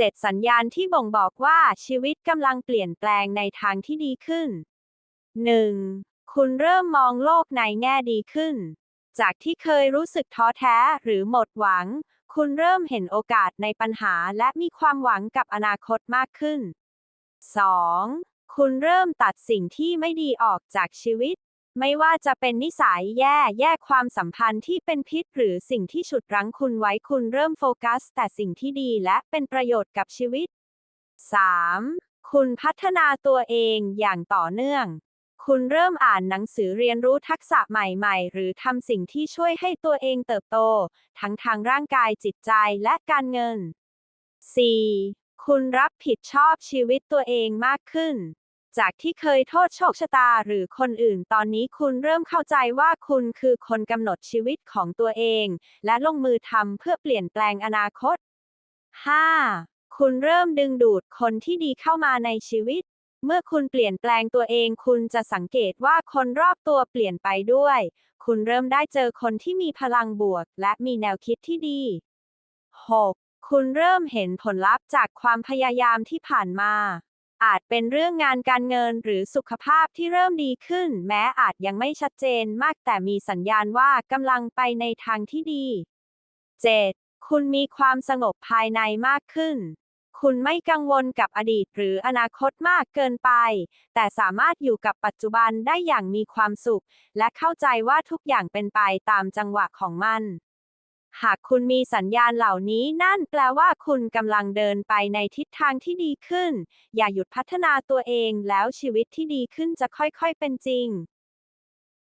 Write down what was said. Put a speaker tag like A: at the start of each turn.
A: 7 สัญญาณที่บ่งบอกว่าชีวิตกำลังเปลี่ยนแปลงในทางที่ดีขึ้น 1. คุณเริ่มมองโลกในแง่ดีขึ้น จากที่เคยรู้สึกท้อแท้หรือหมดหวัง คุณเริ่มเห็นโอกาสในปัญหาและมีความหวังกับอนาคตมากขึ้น 2. คุณเริ่มตัดสิ่งที่ไม่ดีออกจากชีวิต ไม่ว่าจะเป็นนิสัยแย่แย่ความสัมพันธ์ที่เป็นพิษหรือสิ่งที่ฉุดรั้งคุณไว้คุณเริ่มโฟกัส แต่สิ่งที่ดีและเป็นประโยชน์กับชีวิต 3. คุณพัฒนาตัวเองอย่างต่อเนื่อง คุณเริ่มอ่านหนังสือเรียนรู้ทักษะใหม่ๆ หรือทำสิ่งที่ช่วยให้ตัวเองเติบโต ทั้งทางร่างกายจิตใจและการเงิน 4. คุณรับผิดชอบชีวิตตัวเองมากขึ้น จากที่เคยโทษโชคชะตาหรือคนอื่น ตอนนี้คุณเริ่มเข้าใจว่าคุณคือคนกำหนดชีวิตของตัวเอง และลงมือทำเพื่อเปลี่ยนแปลงอนาคต 5. คุณเริ่มดึงดูดคนที่ดีเข้ามาในชีวิต เมื่อคุณเปลี่ยนแปลงตัวเอง คุณจะสังเกตว่าคนรอบตัวเปลี่ยนไปด้วย คุณเริ่มได้เจอคนที่มีพลังบวก และมีแนวคิดที่ดี 6. คุณเริ่มเห็นผลลัพธ์จากความพยายามที่ผ่านมา อาจเป็นเรื่องงานการเงินหรือสุขภาพที่เริ่มดีขึ้น แม้อาจยังไม่ชัดเจนมากแต่มีสัญญาณว่ากำลังไปในทางที่ดี 7. คุณมีความสงบภายในมากขึ้น คุณไม่กังวลกับอดีตหรืออนาคตมากเกินไป แต่สามารถอยู่กับปัจจุบันได้อย่างมีความสุข และเข้าใจว่าทุกอย่างเป็นไปตามจังหวะของมัน หากคุณมีสัญญาณเหล่านี้นั่นแปลว่าคุณกำลังเดินไปในทิศทางที่ดีขึ้น อย่าหยุดพัฒนาตัวเองแล้วชีวิตที่ดีขึ้นจะค่อยๆเป็นจริง